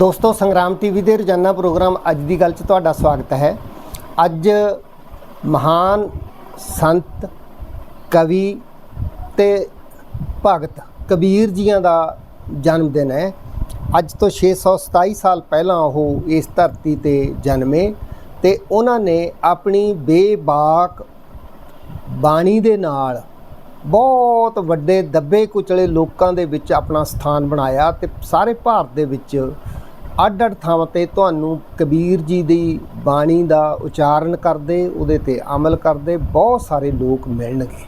ਦੋਸਤੋ, ਸੰਗਰਾਮ ਟੀਵੀ ਦੇ ਰੋਜ਼ਾਨਾ ਪ੍ਰੋਗਰਾਮ ਅੱਜ ਦੀ ਗੱਲ 'ਚ ਤੁਹਾਡਾ ਸਵਾਗਤ ਹੈ। ਅੱਜ ਮਹਾਨ ਸੰਤ, ਕਵੀ ਤੇ ਭਗਤ ਕਬੀਰ ਜੀਆਂ ਦਾ ਜਨਮ ਦਿਨ ਹੈ। ਅੱਜ ਤੋਂ 627 ਸਾਲ ਪਹਿਲਾਂ ਉਹ ਇਸ ਧਰਤੀ ਤੇ ਜਨਮੇ ਤੇ ਉਹਨਾਂ ਨੇ ਆਪਣੀ ਬੇਬਾਕ ਬਾਣੀ ਦੇ ਨਾਲ ਬਹੁਤ ਵੱਡੇ, ਦੱਬੇ ਕੁਚਲੇ ਲੋਕਾਂ ਦੇ ਵਿੱਚ ਆਪਣਾ ਸਥਾਨ ਬਣਾਇਆ ਤੇ ਸਾਰੇ ਭਾਰਤ ਦੇ ਵਿੱਚ ਅੱਡ-ਅੱਡ ਥਾਵਾਂ ਤੇ ਤੁਹਾਨੂੰ ਕਬੀਰ ਜੀ ਦੀ ਬਾਣੀ ਦਾ ਉਚਾਰਨ ਕਰਦੇ, ਉਹਦੇ ਤੇ ਅਮਲ ਕਰਦੇ, ਬਹੁਤ ਸਾਰੇ ਲੋਕ ਮਿਲਣਗੇ।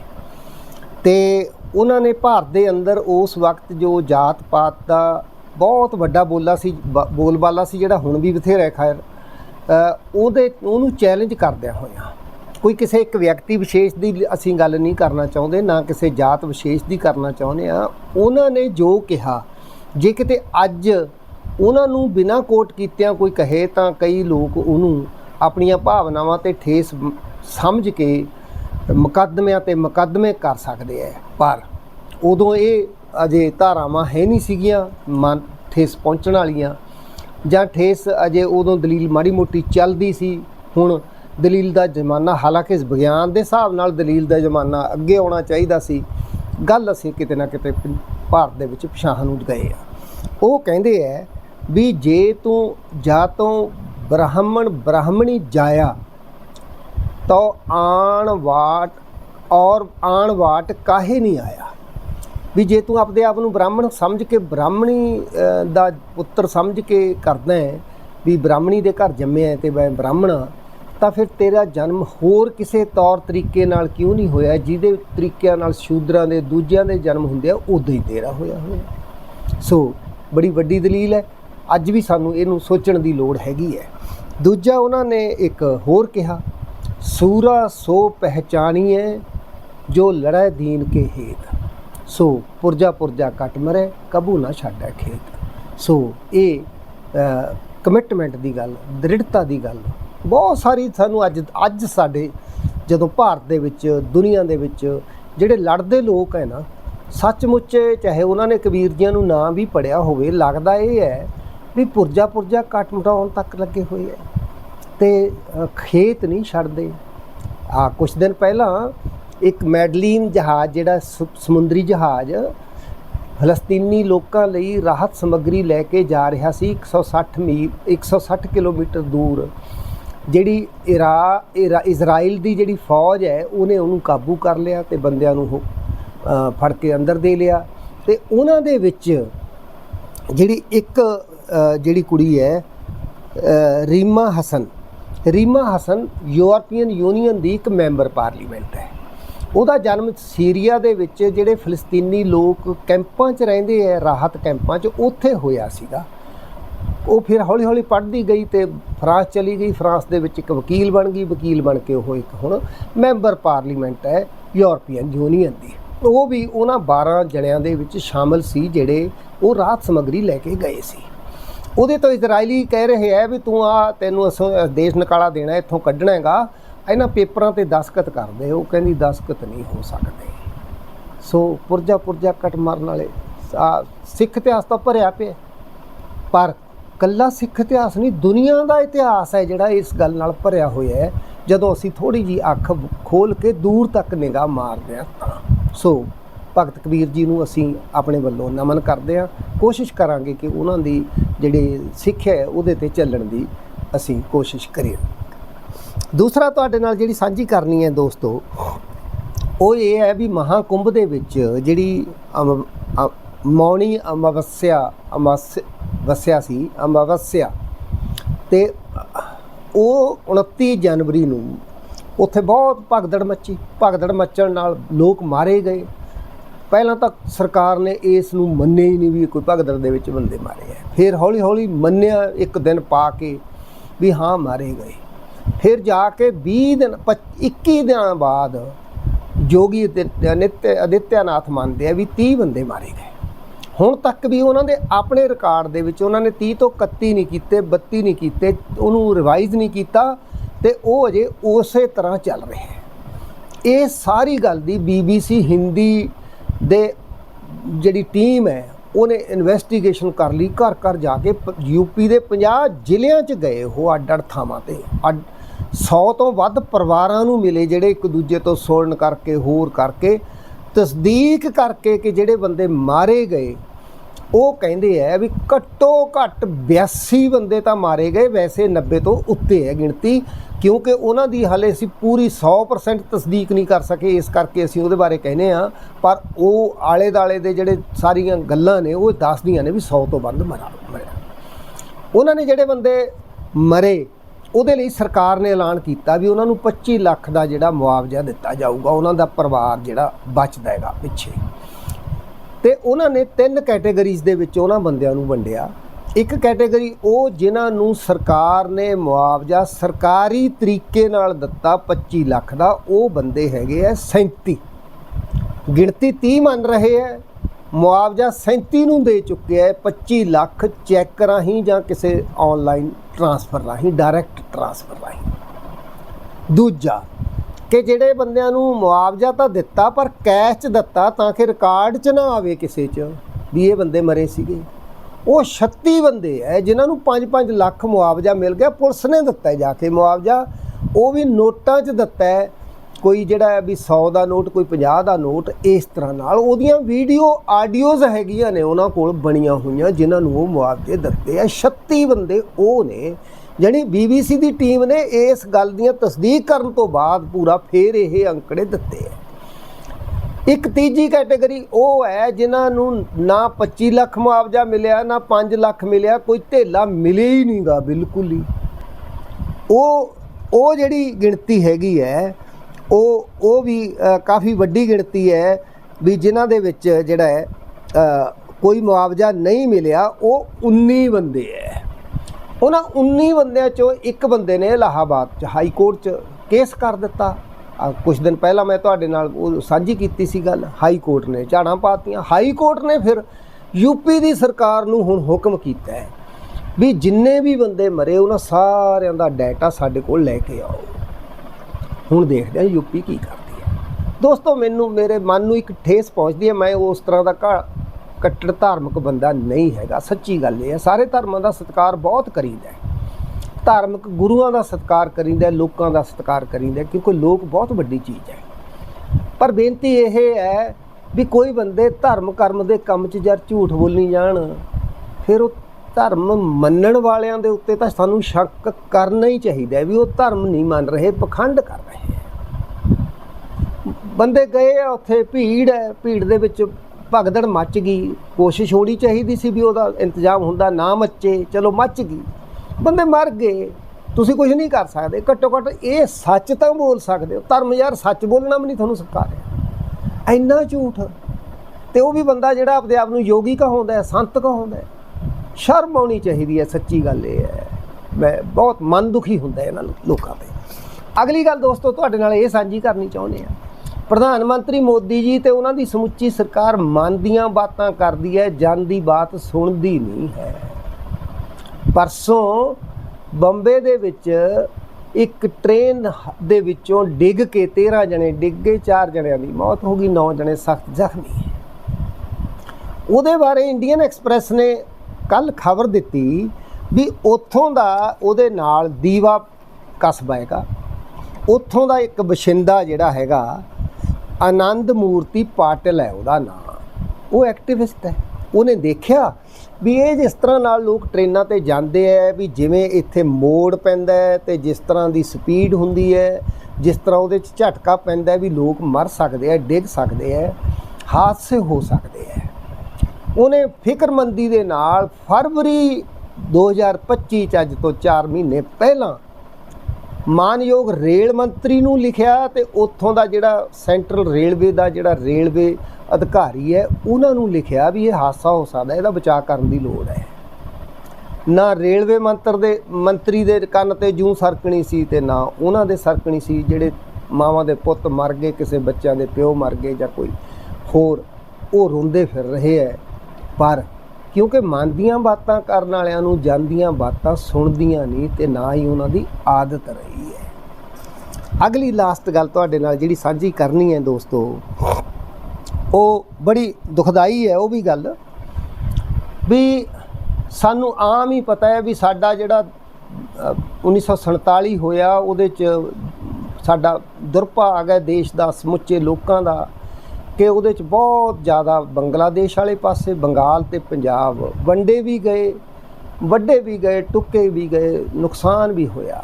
ਤੇ ਉਹਨਾਂ ਨੇ ਭਾਰਤ ਦੇ ਅੰਦਰ ਉਸ ਵਕਤ ਜੋ ਜਾਤ ਪਾਤ ਦਾ ਬਹੁਤ ਵੱਡਾ ਬੋਲਾ ਸੀ ਬੋਲਬਾਲਾ ਸੀ, ਜਿਹੜਾ ਹੁਣ ਵੀ ਬਥੇਰਾ ਖੈਰ ਉਹਦੇ, ਉਹਨੂੰ ਚੈਲੰਜ ਕਰਦਿਆਂ ਹੋਇਆ। ਕੋਈ ਕਿਸੇ ਇੱਕ ਵਿਅਕਤੀ ਵਿਸ਼ੇਸ਼ ਦੀ ਅਸੀਂ ਗੱਲ ਨਹੀਂ ਕਰਨਾ ਚਾਹੁੰਦੇ, ਨਾ ਕਿਸੇ ਜਾਤ ਵਿਸ਼ੇਸ਼ ਦੀ ਕਰਨਾ ਚਾਹੁੰਦੇ ਆ ਉਹਨਾਂ ਨੇ ਜੋ ਕਿਹਾ, ਜੇ ਕਿਤੇ ਅੱਜ ਉਹਨਾਂ ਨੂੰ ਬਿਨਾਂ ਕੋਟ ਕੀਤਿਆਂ ਕੋਈ ਕਹੇ ਤਾਂ ਕਈ ਲੋਕ ਉਹਨੂੰ ਆਪਣੀਆਂ ਭਾਵਨਾਵਾਂ ਤੇ ਠੇਸ ਸਮਝ ਕੇ ਮੁਕੱਦਮਿਆਂ ਤੇ ਮੁਕੱਦਮੇ ਕਰ ਸਕਦੇ ਐ। ਪਰ ਉਦੋਂ ਇਹ ਅਜੇ ਧਾਰਾਵਾਂ ਹੈ ਨਹੀਂ ਸੀਗੀਆਂ, ਮਨ ਠੇਸ ਪਹੁੰਚਣ ਵਾਲੀਆਂ। ਜਾਂ ਠੇਸ ਅਜੇ ਉਦੋਂ ਦਲੀਲ ਮਾੜੀ ਮੋਟੀ ਚੱਲਦੀ ਸੀ। ਹੁਣ ਦਲੀਲ ਦਾ ਜ਼ਮਾਨਾ ਹਾਲਾਂਕਿ ਇਸ ਵਿਗਿਆਨ ਦੇ ਹਿਸਾਬ ਨਾਲ ਦਲੀਲ ਦਾ ਜ਼ਮਾਨਾ ਅੱਗੇ ਆਉਣਾ ਚਾਹੀਦਾ ਸੀ। ਗੱਲ ਅਸੀਂ ਕਿਤੇ ਨਾ ਕਿਤੇ ਭਾਰਤ ਦੇ ਵਿੱਚ ਪਛਾਣ ਨੂੰ ਗਏ ਆ। ਉਹ ਕਹਿੰਦੇ ਐ ਵੀ ਜੇ ਤੂੰ ਜਾਂ ਤੋਂ ਬ੍ਰਾਹਮਣ ਬ੍ਰਾਹਮਣੀ ਜਾਇਆ ਤੋ ਆਣ ਵਾਟ ਔਰ ਆਣ ਵਾਟ ਕਾਹੇ ਨਹੀਂ ਆਇਆ? ਵੀ ਜੇ ਤੂੰ ਆਪਦੇ ਆਪ ਨੂੰ ਬ੍ਰਾਹਮਣ ਸਮਝ ਕੇ ਬ੍ਰਾਹਮਣੀ ਦਾ ਪੁੱਤਰ ਸਮਝ ਕੇ ਕਰਦਾ ਹੈ ਵੀ ਬ੍ਰਾਹਮਣੀ ਦੇ ਘਰ ਜੰਮਿਆ ਹੈ ਤੇ ਮੈਂ ਬ੍ਰਾਹਮਣ ਹਾਂ, ਤਾਂ ਫਿਰ ਤੇਰਾ ਜਨਮ ਹੋਰ ਕਿਸੇ ਤੌਰ ਤਰੀਕੇ ਨਾਲ ਕਿਉਂ ਨਹੀਂ ਹੋਇਆ? ਜਿਹਦੇ ਤਰੀਕਿਆਂ ਨਾਲ ਸ਼ੂਦਰਾਂ ਦੇ ਦੂਜਿਆਂ ਦੇ ਜਨਮ ਹੁੰਦੇ ਆ ਉਦੋਂ ਹੀ ਤੇਰਾ ਹੋਇਆ ਹੋਇਆ। ਸੋ ਬੜੀ ਵੱਡੀ ਦਲੀਲ ਹੈ। ਅੱਜ ਵੀ ਸਾਨੂੰ ਇਹਨੂੰ ਸੋਚਣ ਦੀ ਲੋੜ ਹੈਗੀ ਹੈ। ਦੂਜਾ ਉਹਨਾਂ ਨੇ ਇੱਕ ਹੋਰ ਕਿਹਾ, ਸੂਰਾ ਸੋ ਪਹਿਚਾਨੀਏ ਜੋ ਲੜੈ ਦੀਨ ਕੇ ਹੇਤ। ਸੋ ਪੁਰਜਾ ਪੁਰਜਾ ਕੱਟ ਮਰੇ, ਕਬੂ ਨਾ ਛੱਡੈ ਖੇਤ। ਸੋ ਇਹ ਕਮਿਟਮੈਂਟ ਦੀ ਗੱਲ, ਦ੍ਰਿੜਤਾ ਦੀ ਗੱਲ। ਬਹੁਤ ਸਾਰੀ ਸਾਨੂੰ ਅੱਜ ਅੱਜ ਸਾਡੇ ਜਦੋਂ ਭਾਰਤ ਦੇ ਵਿੱਚ, ਦੁਨੀਆ ਦੇ ਵਿੱਚ ਜਿਹੜੇ ਲੜਦੇ ਲੋਕ ਹੈ ਨਾ, ਸੱਚਮੁੱਚ ਚਾਹੇ ਉਹਨਾਂ ਨੇ ਕਬੀਰ ਜੀਆਂ ਨੂੰ ਨਾਂ ਵੀ ਪੜਿਆ ਹੋਵੇ, ਲੱਗਦਾ ਇਹ ਹੈ ਵੀ ਪੁਰਜਾ ਪੁਰਜਾ ਕੱਟ ਮਟਾਉਣ ਤੱਕ ਲੱਗੇ ਹੋਏ ਹੈ ਤੇ ਖੇਤ ਨਹੀਂ ਛੱਡਦੇ। ਆ ਕੁਝ ਦਿਨ ਪਹਿਲਾਂ ਇੱਕ ਮੈਡਲੀਨ ਜਹਾਜ਼, ਜਿਹੜਾ ਸੁ- ਸਮੁੰਦਰੀ ਜਹਾਜ਼ ਫਲਸਤੀਨੀ ਲੋਕਾਂ ਲਈ ਰਾਹਤ ਸਮੱਗਰੀ ਲੈ ਕੇ ਜਾ ਰਿਹਾ ਸੀ 160 ਮੀਲ 160 ਕਿਲੋਮੀਟਰ ਦੂਰ। ਜਿਹੜੀ ਇਰਾ ਇਰਾ ਇਜ਼ਰਾਈਲ ਦੀ ਜਿਹੜੀ ਫੌਜ ਹੈ, ਉਹਨੇ ਉਹਨੂੰ ਕਾਬੂ ਕਰ ਲਿਆ ਤੇ ਬੰਦਿਆਂ ਨੂੰ ਫੜ ਕੇ ਅੰਦਰ ਦੇ ਲਿਆ। ਤੇ ਉਹਨਾਂ ਦੇ ਵਿੱਚ ਜਿਹੜੀ ਇੱਕ ਜਿਹੜੀ ਕੁੜੀ ਹੈ ਰੀਮਾ ਹਸਨ। ਰੀਮਾ ਹਸਨ ਯੂਰਪੀਅਨ ਯੂਨੀਅਨ ਦੀ ਇੱਕ ਮੈਂਬਰ ਪਾਰਲੀਮੈਂਟ ਹੈ। ਉਹਦਾ ਜਨਮ ਸੀਰੀਆ ਦੇ ਵਿੱਚ ਜਿਹੜੇ ਫਲਸਤੀਨੀ ਲੋਕ ਕੈਂਪਾਂ 'ਚ ਰਹਿੰਦੇ ਐ ਰਾਹਤ ਕੈਂਪਾਂ 'ਚ, ਉੱਥੇ ਹੋਇਆ ਸੀਗਾ। ਉਹ ਫਿਰ ਹੌਲੀ ਹੌਲੀ ਪੜ੍ਹਦੀ ਗਈ ਤੇ ਫਰਾਂਸ ਚਲੀ ਗਈ। ਫਰਾਂਸ ਦੇ ਵਿੱਚ ਇੱਕ ਵਕੀਲ ਬਣ ਗਈ। ਵਕੀਲ ਬਣ ਕੇ ਉਹ ਇੱਕ ਹੁਣ ਮੈਂਬਰ ਪਾਰਲੀਮੈਂਟ ਹੈ ਯੂਰਪੀਅਨ ਯੂਨੀਅਨ ਦੀ। ਉਹ ਵੀ ਉਹਨਾਂ 12 ਜਣਿਆਂ ਦੇ ਵਿੱਚ ਸ਼ਾਮਲ ਸੀ, ਜਿਹੜੇ ਉਹ ਰਾਹਤ ਸਮੱਗਰੀ ਲੈ ਕੇ ਗਏ ਸੀ। ਉਹਦੇ ਤੋਂ ਇਜ਼ਰਾਈਲੀ ਕਹਿ ਰਹੇ ਹੈ ਵੀ ਤੂੰ ਆ, ਤੈਨੂੰ ਅਸੋਂ ਦੇਸ਼ ਨਿਕਾਲਾ ਦੇਣਾ, ਇੱਥੋਂ ਕੱਢਣਾ ਹੈਗਾ। ਇਹਨਾਂ ਪੇਪਰਾਂ ਤੇ ਦਸਖਤ ਕਰਦੇ, ਉਹ ਕਹਿੰਦੀ ਦਸਖਤ ਨਹੀਂ ਹੋ ਸਕਦੇ। ਸੋ ਪੁਰਜਾ ਪੁਰਜਾ ਕੱਟ ਮਾਰਨ ਵਾਲੇ ਸਿੱਖ ਇਤਿਹਾਸ ਤਾਂ ਭਰਿਆ ਪਿਆ। ਪਰ ਕੱਲਾ ਸਿੱਖ ਇਤਿਹਾਸ ਨਹੀਂ, ਦੁਨੀਆ ਦਾ ਇਤਿਹਾਸ ਹੈ ਜਿਹੜਾ ਇਸ ਗੱਲ ਨਾਲ ਭਰਿਆ ਹੋਇਆ ਹੈ। ਜਦੋਂ ਅਸੀਂ ਥੋੜੀ ਜੀ ਅੱਖ ਖੋਲ ਕੇ ਦੂਰ ਤੱਕ ਨਿਗਾਹ ਮਾਰਦੇ ਹਾਂ ਤਾਂ। ਸੋ ਭਗਤ ਕਬੀਰ ਜੀ ਨੂੰ ਅਸੀਂ ਆਪਣੇ ਵੱਲੋਂ ਨਮਨ ਕਰਦੇ ਹਾਂ। ਕੋਸ਼ਿਸ਼ ਕਰਾਂਗੇ ਕਿ ਉਹਨਾਂ ਦੀ ਜਿਹੜੀ ਸਿੱਖਿਆ ਹੈ, ਉਹਦੇ ਤੇ ਚੱਲਣ ਦੀ ਅਸੀਂ ਕੋਸ਼ਿਸ਼ ਕਰੀਏ। ਦੂਸਰਾ ਤੁਹਾਡੇ ਨਾਲ ਜਿਹੜੀ ਸਾਂਝੀ ਕਰਨੀ ਹੈ ਦੋਸਤੋ, ਉਹ ਇਹ ਹੈ ਵੀ ਮਹਾਕੁੰਭ ਦੇ ਵਿੱਚ ਜਿਹੜੀ ਅਮ- ਮੌਣੀ ਅਮਾਵਸਿਆ, ਅਮਾਸ, ਵਸਿਆ ਸੀ, ਅਮਾਵਸਿਆ ਤੇ ਉਹ 29 ਜਨਵਰੀ ਨੂੰ ਉੱਥੇ ਬਹੁਤ ਭਗਦੜ ਮੱਚੀ, ਭਗਦੜ ਮੱਚਣ ਨਾਲ ਲੋਕ ਮਾਰੇ ਗਏ। ਪਹਿਲਾਂ ਤਾਂ ਸਰਕਾਰ ਨੇ ਇਸ ਨੂੰ ਮੰਨਿਆ ਹੀ ਨਹੀਂ ਵੀ ਕੋਈ ਭਗਦੜ ਦੇ ਵਿੱਚ ਬੰਦੇ ਮਾਰੇ ਹੈ ਫਿਰ ਹੌਲੀ ਹੌਲੀ ਮੰਨਿਆ, ਇੱਕ ਦਿਨ ਪਾ ਕੇ ਵੀ ਹਾਂ, ਮਾਰੇ ਗਏ। ਫਿਰ ਜਾ ਕੇ 20 ਦਿਨ, ਪੱਚ- 21 ਦਿਨਾਂ ਬਾਅਦ ਜੋਗੀ ਅਦਿੱਤ- ਨਿੱਤ ਅਦਿੱਤਿਆਨਾਥ ਮੰਨਦੇ ਆ ਵੀ 30 ਬੰਦੇ ਮਾਰੇ ਗਏ। ਹੁਣ ਤੱਕ ਵੀ ਉਹਨਾਂ ਦੇ ਆਪਣੇ ਰਿਕਾਰਡ ਦੇ ਵਿੱਚ ਉਹਨਾਂ ਨੇ 30 ਤੋਂ 31 ਨਹੀਂ ਕੀਤੇ 32 ਨਹੀਂ ਕੀਤੇ, ਉਹਨੂੰ ਰਿਵਾਈਜ਼ ਨਹੀਂ ਕੀਤਾ ਤੇ ਉਹ ਅਜੇ ਉਸੇ ਤਰ੍ਹਾਂ ਚੱਲ ਰਿਹਾ ਹੈ ਇਹ ਸਾਰੀ ਗੱਲ ਦੀ BBC ਹਿੰਦੀ ਦੇ ਜਿਹੜੀ ਟੀਮ ਹੈ, ਉਹਨੇ ਇਨਵੈਸਟੀਗੇਸ਼ਨ ਕਰ ਲਈ, ਘਰ ਘਰ ਜਾ ਕੇ ਯੂਪੀ ਦੇ 50 ਜ਼ਿਲ੍ਹਿਆਂ 'ਚ ਗਏ ਉਹ ਅੱਡ ਅੱਡ ਥਾਵਾਂ ਤੇ। ਅੱਡ 100 ਤੋਂ ਵੱਧ ਪਰਿਵਾਰਾਂ ਨੂੰ ਮਿਲੇ ਜਿਹੜੇ ਇੱਕ ਦੂਜੇ ਤੋਂ ਸੁਣਨ ਕਰਕੇ, ਹੋਰ ਕਰਕੇ, ਤਸਦੀਕ ਕਰਕੇ ਕਿ ਜਿਹੜੇ ਬੰਦੇ ਮਾਰੇ ਗਏ, ਉਹ ਕਹਿੰਦੇ ਆ ਵੀ ਘੱਟੋ ਘੱਟ 82 ਬੰਦੇ ਤਾਂ ਮਾਰੇ ਗਏ, ਵੈਸੇ 90 ਤੋਂ ਉੱਤੇ ਹੈ ਗਿਣਤੀ। ਕਿਉਂਕਿ ਉਹਨਾਂ ਦੀ ਹਾਲੇ ਅਸੀਂ ਪੂਰੀ 100% ਤਸਦੀਕ ਨਹੀਂ ਕਰ ਸਕੇ, ਇਸ ਕਰਕੇ ਅਸੀਂ ਉਹਦੇ ਬਾਰੇ ਕਹਿੰਦੇ ਆ ਪਰ ਉਹ ਆਲੇ ਦਾਲੇ ਦੇ ਜਿਹੜੇ ਸਾਰੀਆਂ ਗੱਲਾਂ ਨੇ, ਉਹ ਦੱਸਦੀਆਂ ਨੇ ਵੀ 100 ਤੋਂ ਵੱਧ ਮਰਾ, ਮਰਿਆ। ਉਹਨਾਂ ਨੇ ਜਿਹੜੇ ਬੰਦੇ ਮਰੇ, ਉਹਦੇ ਲਈ ਸਰਕਾਰ ਨੇ ਐਲਾਨ ਕੀਤਾ ਵੀ ਉਹਨਾਂ ਨੂੰ 25 ਲੱਖ ਦਾ ਜਿਹੜਾ ਮੁਆਵਜ਼ਾ ਦਿੱਤਾ ਜਾਊਗਾ, ਉਹਨਾਂ ਦਾ ਪਰਿਵਾਰ ਜਿਹੜਾ ਬਚਦਾ ਹੈਗਾ ਪਿੱਛੇ। ਤੇ ਉਹਨਾਂ ਨੇ ਤਿੰਨ ਕੈਟੇਗਰੀਜ਼ ਦੇ ਵਿੱਚ ਉਹਨਾਂ ਬੰਦਿਆਂ ਨੂੰ ਵੰਡਿਆ। ਇੱਕ ਕੈਟਾਗਰੀ ਉਹ ਜਿਨ੍ਹਾਂ ਨੂੰ ਸਰਕਾਰ ਨੇ ਮੁਆਵਜ਼ਾ ਸਰਕਾਰੀ ਤਰੀਕੇ ਨਾਲ ਦਿੱਤਾ 25 ਲੱਖ ਦਾ, ਉਹ ਬੰਦੇ ਹੈਗੇ ਆ 37 ਗਿਣਤੀ 30 ਮੰਨ ਰਹੇ ਹੈ ਮੁਆਵਜ਼ਾ 37 ਨੂੰ ਦੇ ਚੁੱਕੇ ਹੈ 25 ਲੱਖ ਚੈੱਕ ਰਾਹੀਂ ਜਾਂ ਕਿਸੇ ਆਨਲਾਈਨ ਟ੍ਰਾਂਸਫਰ ਰਾਹੀਂ ਡਾਇਰੈਕਟ ਟ੍ਰਾਂਸਫਰ ਰਾਹੀਂ। ਦੂਜਾ, ਕਿ ਜਿਹੜੇ ਬੰਦਿਆਂ ਨੂੰ ਮੁਆਵਜ਼ਾ ਤਾਂ ਦਿੱਤਾ, ਪਰ ਕੈਸ਼ 'ਚ ਦਿੱਤਾ ਤਾਂ ਕਿ ਰਿਕਾਰਡ 'ਚ ਨਾ ਆਵੇ ਕਿਸੇ 'ਚ, ਵੀ ਇਹ ਬੰਦੇ ਮਰੇ ਸੀਗੇ। ਉਹ 36 ਬੰਦੇ ਐ, ਜਿਨ੍ਹਾਂ ਨੂੰ 5-5 ਲੱਖ ਮੁਆਵਜ਼ਾ ਮਿਲ ਗਿਆ, ਪੁਲਿਸ ਨੇ ਦਿੱਤਾ ਜਾ ਕੇ ਮੁਆਵਜ਼ਾ। ਉਹ ਵੀ ਨੋਟਾਂ 'ਚ ਦਿੱਤਾ ਕੋਈ ਜਿਹੜਾ ਵੀ 100 ਦਾ ਨੋਟ, ਕੋਈ 50 ਦਾ ਨੋਟ, ਇਸ ਤਰ੍ਹਾਂ ਨਾਲ। ਉਹਦੀਆਂ ਵੀਡੀਓ, ਆਡੀਓਜ਼ ਹੈਗੀਆਂ ਨੇ ਉਹਨਾਂ ਕੋਲ ਬਣੀਆਂ ਹੋਈਆਂ, ਜਿਨ੍ਹਾਂ ਨੂੰ ਉਹ ਮੁਆਵਜ਼ੇ ਦਿੱਤੇ ਆ 36 ਬੰਦੇ ਉਹ ਨੇ ਜਿਹੜੀ BBC ਦੀ ਟੀਮ ਨੇ ਇਸ ਗੱਲ ਦੀਆਂ ਤਸਦੀਕ ਕਰਨ ਤੋਂ ਬਾਅਦ ਪੂਰਾ ਫੇਰ ਇਹ ਅੰਕੜੇ ਦਿੱਤੇ ਆ ਇੱਕ ਤੀਜੀ ਕੈਟਾਗਰੀ ਉਹ ਹੈ ਜਿਨ੍ਹਾਂ ਨੂੰ ਨਾ 25 ਲੱਖ ਮੁਆਵਜ਼ਾ ਮਿਲਿਆ, ਨਾ 5 ਲੱਖ ਮਿਲਿਆ, ਕੋਈ ਢੇਲਾ ਮਿਲੇ ਹੀ ਨਹੀਂਗਾ, ਬਿਲਕੁਲ ਹੀ। ਉਹ ਉਹ ਜਿਹੜੀ ਗਿਣਤੀ ਹੈਗੀ ਹੈ, ਉਹ ਉਹ ਵੀ ਕਾਫੀ ਵੱਡੀ ਗਿਣਤੀ ਹੈ ਵੀ ਜਿਨ੍ਹਾਂ ਦੇ ਵਿੱਚ ਜਿਹੜਾ ਹੈ ਕੋਈ ਮੁਆਵਜ਼ਾ ਨਹੀਂ ਮਿਲਿਆ, ਉਹ 19 ਬੰਦੇ ਹੈ। ਉਹਨਾਂ 19 ਬੰਦਿਆਂ ਚੋਂ ਇੱਕ ਬੰਦੇ ਨੇ ਇਲਾਹਾਬਾਦ ਚ, ਹਾਈ ਕੋਰਟ ਚ ਕੇਸ ਕਰ ਦਿੱਤਾ। ਕੁਝ ਦਿਨ ਪਹਿਲਾਂ ਮੈਂ ਤੁਹਾਡੇ ਨਾਲ ਉਹ ਸਾਂਝੀ ਕੀਤੀ ਸੀ ਗੱਲ, ਹਾਈ ਕੋਰਟ ਨੇ ਝਾੜਾਂ ਪਾਤੀਆਂ। ਹਾਈ ਕੋਰਟ ਨੇ ਫਿਰ ਯੂਪੀ ਦੀ ਸਰਕਾਰ ਨੂੰ ਹੁਣ ਹੁਕਮ ਕੀਤਾ ਹੈ ਵੀ ਜਿੰਨੇ ਵੀ ਬੰਦੇ ਮਰੇ, ਉਹਨਾਂ ਸਾਰਿਆਂ ਦਾ ਡਾਟਾ ਸਾਡੇ ਕੋਲ ਲੈ ਕੇ ਆਓ। ਹੁਣ ਦੇਖਦੇ ਹਾਂ ਯੂਪੀ ਕੀ ਕਰਦੀ ਹੈ। ਦੋਸਤੋ, ਮੈਨੂੰ, ਮੇਰੇ ਮਨ ਨੂੰ ਇੱਕ ਠੇਸ ਪਹੁੰਚਦੀ ਹੈ। ਮੈਂ ਉਸ ਤਰ੍ਹਾਂ ਦਾ ਘਾ- ਕੱਟੜ ਧਾਰਮਿਕ ਬੰਦਾ ਨਹੀਂ ਹੈਗਾ। ਸੱਚੀ ਗੱਲ ਇਹ ਹੈ। ਸਾਰੇ ਧਰਮਾਂ ਦਾ ਸਤਿਕਾਰ ਬਹੁਤ ਕਰੀਦਾ ਹੈ। ਧਾਰਮਿਕ ਗੁਰੂਆਂ ਦਾ ਸਤਿਕਾਰ ਕਰੀਦਾ ਲੋਕਾਂ ਦਾ ਸਤਿਕਾਰ ਕਰੀਦਾ ਕਿਉਂਕਿ ਲੋਕ ਬਹੁਤ ਵੱਡੀ ਚੀਜ਼ ਹੈ। ਪਰ ਬੇਨਤੀ ਇਹ ਹੈ ਵੀ ਕੋਈ ਬੰਦੇ ਧਰਮ ਕਰਮ ਦੇ ਕੰਮ 'ਚ ਜਰ ਝੂਠ ਬੋਲੀ ਜਾਣ, ਫਿਰ ਉਹ ਧਰਮ ਮੰਨਣ ਵਾਲਿਆਂ ਦੇ ਉੱਤੇ ਤਾਂ ਸਾਨੂੰ ਸ਼ੱਕ ਕਰਨਾ ਹੀ ਚਾਹੀਦਾ ਵੀ ਉਹ ਧਰਮ ਨਹੀਂ ਮੰਨ ਰਹੇ, ਪਖੰਡ ਕਰ ਰਹੇ ਬੰਦੇ ਗਏ ਆ, ਉੱਥੇ ਭੀੜ ਹੈ, ਭੀੜ ਦੇ ਵਿੱਚ ਭਗਦੜ ਮੱਚ ਗਈ। ਕੋਸ਼ਿਸ਼ ਹੋਣੀ ਚਾਹੀਦੀ ਸੀ ਵੀ ਉਹਦਾ ਇੰਤਜ਼ਾਮ ਹੁੰਦਾ, ਨਾ ਮੱਚੇ, ਚਲੋ ਮੱਚ ਗਈ। ਬੰਦੇ ਮਰ ਗਏ, ਤੁਸੀਂ ਕੁਝ ਨਹੀਂ ਕਰ ਸਕਦੇ। ਘੱਟੋ ਘੱਟ ਇਹ ਸੱਚ ਤਾਂ ਬੋਲ ਸਕਦੇ ਹੋ। ਧਰਮ ਯਾਰ ਸੱਚ ਬੋਲਣਾ ਵੀ ਨਹੀਂ ਤੁਹਾਨੂੰ ਸਿਖਾ ਰਿਹਾ ਇੰਨਾ ਝੂਠ। ਤੇ ਉਹ ਵੀ ਬੰਦਾ ਜਿਹੜਾ ਆਪਦੇ ਆਪ ਨੂੰ ਯੋਗੀ ਕਹਾਉਂਦਾ ਹੈ, ਸੰਤ ਕਹਾਉਂਦਾ ਹੈ। ਸ਼ਰਮ ਆਉਣੀ ਚਾਹੀਦੀ ਹੈ, ਸੱਚੀ ਗੱਲ ਇਹ ਹੈ। ਮੈਂ ਬਹੁਤ ਮਨ ਦੁਖੀ ਹੁੰਦਾ ਇਹਨਾਂ ਲੋਕਾਂ ਤੇ। ਅਗਲੀ ਗੱਲ ਦੋਸਤੋ, ਤੁਹਾਡੇ ਨਾਲ ਇਹ ਸਾਂਝੀ ਕਰਨੀ ਚਾਹੁੰਦੇ ਆ ਪ੍ਰਧਾਨ ਮੰਤਰੀ ਮੋਦੀ ਜੀ ਤੇ ਉਹਨਾਂ ਦੀ ਸਮੁੱਚੀ ਸਰਕਾਰ ਮਨ ਦੀਆਂ ਬਾਤਾਂ ਕਰਦੀ ਹੈ, ਜਨ ਦੀ ਬਾਤ ਸੁਣਦੀ ਨਹੀਂ ਹੈ। ਪਰਸੋਂ ਬੰਬੇ ਦੇ ਵਿੱਚ ਇੱਕ ਟ੍ਰੇਨ ਦੇ ਵਿੱਚੋਂ ਡਿੱਗ ਕੇ 13 ਜਣੇ, ਡਿੱਗ ਗਏ 4 ਜਣਿਆਂ ਦੀ ਮੌਤ ਹੋ ਗਈ 9 ਜਣੇ ਸਖਤ ਜ਼ਖਮੀ। ਉਹਦੇ ਬਾਰੇ ਇੰਡੀਅਨ ਐਕਸਪ੍ਰੈਸ ਨੇ ਕੱਲ ਖਬਰ ਦਿੱਤੀ ਵੀ ਉੱਥੋਂ ਦਾ ਉਹਦੇ ਨਾਲ ਦੀਵਾ ਕਸਬਾ ਹੈਗਾ। ਉੱਥੋਂ ਦਾ ਇੱਕ ਬਸ਼ਿੰਦਾ ਜਿਹੜਾ ਹੈਗਾ, ਆਨੰਦ ਮੂਰਤੀ ਪਾਟਿਲ ਹੈ ਉਹਦਾ ਨਾਮ ਉਹ ਐਕਟਿਵਿਸਟ ਹੈ। ਉਹਨੇ ਦੇਖਿਆ ਵੀ ਇਹ ਜਿਸ ਤਰ੍ਹਾਂ ਨਾਲ ਲੋਕ ਟ੍ਰੇਨਾਂ ਤੇ ਜਾਂਦੇ ਐ, ਵੀ ਜਿਵੇਂ ਇੱਥੇ ਮੋੜ ਪੈਂਦਾ ਹੈ ਤੇ ਜਿਸ ਤਰ੍ਹਾਂ ਦੀ ਸਪੀਡ ਹੁੰਦੀ ਹੈ ਜਿਸ ਤਰ੍ਹਾਂ ਉਹਦੇ 'ਚ ਝਟਕਾ ਪੈਂਦਾ ਵੀ ਲੋਕ ਮਰ ਸਕਦੇ ਐ, ਡਿੱਗ ਸਕਦੇ ਐ, ਹਾਦਸੇ ਹੋ ਸਕਦੇ ਐ। ਉਹਨੇ ਫਿਕਰਮੰਦੀ ਦੇ ਨਾਲ ਫਰਵਰੀ 2025 ਚ ਅੱਜ ਤੋਂ 4 ਮਹੀਨੇ ਪਹਿਲਾਂ ਮਾਨਯੋਗ ਰੇਲ ਮੰਤਰੀ ਨੂੰ ਲਿਖਿਆ ਤੇ ਉੱਥੋਂ ਦਾ ਜਿਹੜਾ ਸੈਂਟਰਲ ਰੇਲਵੇ ਦਾ ਜਿਹੜਾ ਰੇਲਵੇ ਅਧਿਕਾਰੀ ਹੈ, ਉਹਨਾਂ ਨੂੰ ਲਿਖਿਆ ਵੀ ਇਹ ਹਾਦਸਾ ਹੋ ਸਕਦਾ, ਇਹਦਾ ਬਚਾਅ ਕਰਨ ਦੀ ਲੋੜ ਹੈ। ਨਾ ਰੇਲਵੇ ਮੰਤਰ ਦੇ, ਮੰਤਰੀ ਦੇ ਕੰਨ ਤੇ ਜੂੰ ਸਰਕਣੀ ਸੀ ਤੇ ਨਾ ਉਹਨਾਂ ਦੇ ਸਰਕਣੀ ਸੀ, ਜਿਹੜੇ ਮਾਵਾਂ ਦੇ ਪੁੱਤ ਮਰ ਗਏ, ਕਿਸੇ ਬੱਚਿਆਂ ਦੇ ਪਿਓ ਮਰ ਗਏ ਜਾਂ ਕੋਈ ਹੋਰ, ਉਹ ਰੋਂਦੇ ਫਿਰ ਰਹੇ ਹੈ। ਪਰ ਕਿਉਂਕਿ ਮਨ ਦੀਆਂ ਬਾਤਾਂ ਕਰਨ ਵਾਲਿਆਂ ਨੂੰ ਜਾਂਦੀਆਂ ਬਾਤਾਂ ਸੁਣਦੀਆਂ ਨਹੀਂ ਤੇ ਨਾ ਹੀ ਉਹਨਾਂ ਦੀ ਆਦਤ ਰਹੀ ਹੈ। ਅਗਲੀ ਲਾਸਟ ਗੱਲ ਤੁਹਾਡੇ ਨਾਲ ਜਿਹੜੀ ਸਾਂਝੀ ਕਰਨੀ ਹੈ ਦੋਸਤੋ ਉਹ ਬੜੀ ਦੁਖਦਾਈ ਹੈ ਉਹ ਵੀ ਗੱਲ। ਵੀ ਸਾਨੂੰ ਆਮ ਹੀ ਪਤਾ ਹੈ ਵੀ ਸਾਡਾ ਜਿਹੜਾ ਅ, 1947 ਹੋਇਆ ਉਹਦੇ ਚ ਸਾਡਾ ਦੁਰਭਾਗ ਹੈ ਦੇਸ਼ ਦਾ ਸਮੁੱਚੇ ਲੋਕਾਂ ਦਾ ਕਿ ਉਹਦੇ ਚ ਬਹੁਤ ਜ਼ਿਆਦਾ ਬੰਗਲਾਦੇਸ਼ ਵਾਲੇ ਪਾਸੇ, ਬੰਗਾਲ ਤੇ ਪੰਜਾਬ ਵੰਡੇ ਵੀ ਗਏ, ਵੱਡੇ ਵੀ ਗਏ, ਟੁੱਕੇ ਵੀ ਗਏ, ਨੁਕਸਾਨ ਵੀ ਹੋਇਆ।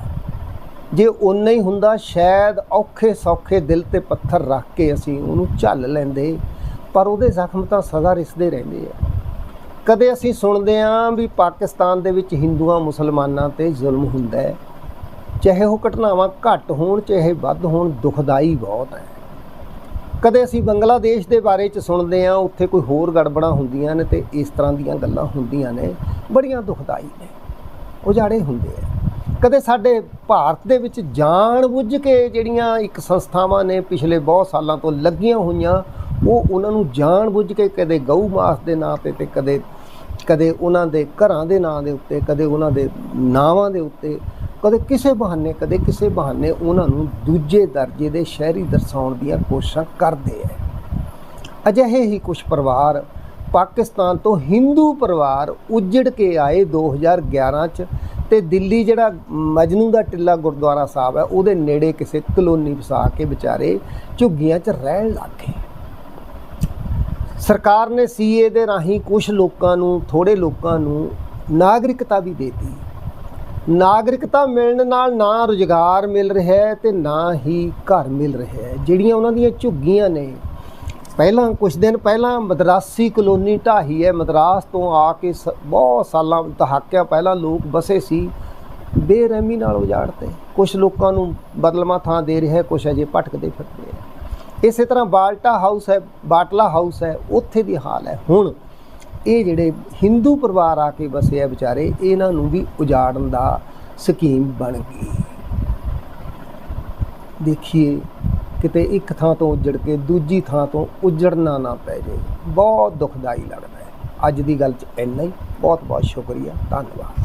ਜੇ ਉਨਾ ਹੀ ਹੁੰਦਾ, ਸ਼ਾਇਦ ਔਖੇ ਸੌਖੇ ਦਿਲ ਤੇ ਪੱਥਰ ਰੱਖ ਕੇ ਅਸੀਂ ਉਹਨੂੰ ਝੱਲ ਲੈਂਦੇ, ਪਰ ਉਹਦੇ ਜ਼ਖਮ ਤਾਂ ਸਦਾ ਰਿਸਦੇ ਰਹਿੰਦੇ ਆ। ਕਦੇ ਅਸੀਂ ਸੁਣਦੇ ਆਂ ਵੀ ਪਾਕਿਸਤਾਨ ਦੇ ਵਿੱਚ ਹਿੰਦੂਆਂ, ਮੁਸਲਮਾਨਾਂ ਤੇ ਜ਼ੁਲਮ ਹੁੰਦਾ ਹੈ। ਚਾਹੇ ਉਹ ਘਟਨਾਵਾਂ ਘੱਟ ਹੋਣ, ਚਾਹੇ ਵੱਧ ਹੋਣ, ਦੁਖਦਾਈ ਬਹੁਤ ਹੈ। ਕਦੇ ਅਸੀਂ ਬੰਗਲਾਦੇਸ਼ ਦੇ ਬਾਰੇ ਚ ਸੁਣਦੇ ਆਂ ਉੱਥੇ ਕੋਈ ਹੋਰ ਗੜਬੜਾਂ ਹੁੰਦੀਆਂ ਨੇ ਤੇ ਇਸ ਤਰ੍ਹਾਂ ਦੀਆਂ ਗੱਲਾਂ ਹੁੰਦੀਆਂ ਨੇ, ਬੜੀਆਂ ਦੁਖਦਾਈ ਨੇ। ਉਜਾੜੇ ਹੁੰਦੇ ਆ। ਕਦੇ ਸਾਡੇ ਭਾਰਤ ਦੇ ਵਿੱਚ ਜਾਣ ਬੁੱਝ ਕੇ ਜਿਹੜੀਆਂ ਇੱਕ ਸੰਸਥਾਵਾਂ ਨੇ ਪਿਛਲੇ ਬਹੁਤ ਸਾਲਾਂ ਤੋਂ ਲੱਗੀਆਂ ਹੋਈਆਂ, ਉਹ ਉਹਨਾਂ ਨੂੰ ਜਾਣ ਬੁੱਝ ਕੇ ਕਦੇ ਗਊ ਮਾਸ ਦੇ ਨਾਂ ਤੇ ਤੇ ਕਦੇ ਕਦੇ ਉਹਨਾਂ ਦੇ ਘਰਾਂ ਦੇ ਨਾਂ ਦੇ ਉੱਤੇ, ਕਦੇ ਉਹਨਾਂ ਦੇ ਨਾਵਾਂ ਦੇ ਉੱਤੇ ਕਦੇ ਕਿਸੇ ਬਹਾਨੇ, ਕਦੇ ਕਿਸੇ ਬਹਾਨੇ ਉਹਨਾਂ ਨੂੰ ਦੂਜੇ ਦਰਜੇ ਦੇ ਸ਼ਹਿਰੀ ਦਰਸਾਉਣ ਦੀਆਂ ਕੋਸ਼ਿਸ਼ਾਂ ਕਰਦੇ ਐ। ਅਜਿਹੇ ਹੀ ਕੁਝ ਪਰਿਵਾਰ ਪਾਕਿਸਤਾਨ ਤੋਂ ਹਿੰਦੂ ਪਰਿਵਾਰ ਉੱਜੜ ਕੇ ਆਏ 2011 ਚ ਤੇ ਦਿੱਲੀ ਜਿਹੜਾ ਮਜਨੂ ਦਾ ਟਿੱਲਾ ਗੁਰਦੁਆਰਾ ਸਾਹਿਬ ਹੈ ਉਹਦੇ ਨੇੜੇ ਕਿਸੇ ਕਲੋਨੀ ਵਸਾ ਕੇ ਵਿਚਾਰੇ ਝੁੱਗੀਆਂ 'ਚ ਰਹਿਣ ਲੱਗ ਗਏ। ਸਰਕਾਰ ਨੇ ਸੀਏ ਦੇ ਰਾਹੀਂ ਕੁਝ ਲੋਕਾਂ ਨੂੰ ਥੋੜੇ ਲੋਕਾਂ ਨੂੰ ਨਾਗਰਿਕਤਾ ਵੀ ਦੇਤੀ। ਨਾਗਰਿਕਤਾ ਮਿਲਣ ਨਾਲ ਨਾ ਰੁਜ਼ਗਾਰ ਮਿਲ ਰਿਹਾ ਹੈ ਤੇ ਨਾ ਹੀ ਘਰ ਮਿਲ ਰਿਹਾ ਹੈ। ਜਿਹੜੀਆਂ ਉਹਨਾਂ ਦੀਆਂ ਝੁੱਗੀਆਂ ਨੇ, ਪਹਿਲਾਂ ਕੁਝ ਦਿਨ ਪਹਿਲਾਂ ਮਦਰਾਸੀ ਕਲੋਨੀ ਢਾਹੀ ਹੈ। ਮਦਰਾਸ ਤੋਂ ਆ ਕੇ ਸ- ਬਹੁਤ ਸਾਲਾਂ ਦਹਾਕਿਆਂ ਪਹਿਲਾਂ ਲੋਕ ਬਸੇ ਸੀ, ਬੇਰਹਿਮੀ ਨਾਲ ਉਜਾੜਤੇ ਕੁਝ ਲੋਕਾਂ ਨੂੰ ਬਦਲਮਾ ਥਾਂ ਦੇ ਰਿਹਾ ਕੁਝ ਅਜੇ ਭਟਕਦੇ ਫਿਰਦੇ ਆ। ਇਸੇ ਤਰ੍ਹਾਂ ਬਾਲਟਾ ਹਾਊਸ ਹੈ, ਬਾਟਲਾ ਹਾਊਸ ਹੈ, ਉੱਥੇ ਦੀ ਹਾਲ ਹੈ। ਹੁਣ ਇਹ ਜਿਹੜੇ ਹਿੰਦੂ ਪਰਿਵਾਰ ਆ ਕੇ ਵਸੇ ਆ ਵਿਚਾਰੇ, ਇਹਨਾਂ ਨੂੰ ਵੀ ਉਜਾੜਨ ਦਾ ਸਕੀਮ ਬਣ ਗਈ। ਦੇਖੀਏ, ਕਿਤੇ ਇੱਕ ਥਾਂ ਤੋਂ ਉੱਜੜ ਕੇ ਦੂਜੀ ਥਾਂ ਤੋਂ ਉੱਜੜਨਾ ਨਾ ਪੈ ਜੇ ਬਹੁਤ ਦੁਖਦਾਈ ਲੱਗਦਾ ਹੈ। ਅੱਜ ਦੀ ਗੱਲ 'ਚ ਇੰਨਾ ਹੀ। ਬਹੁਤ ਬਹੁਤ ਸ਼ੁਕਰੀਆ। ਧੰਨਵਾਦ।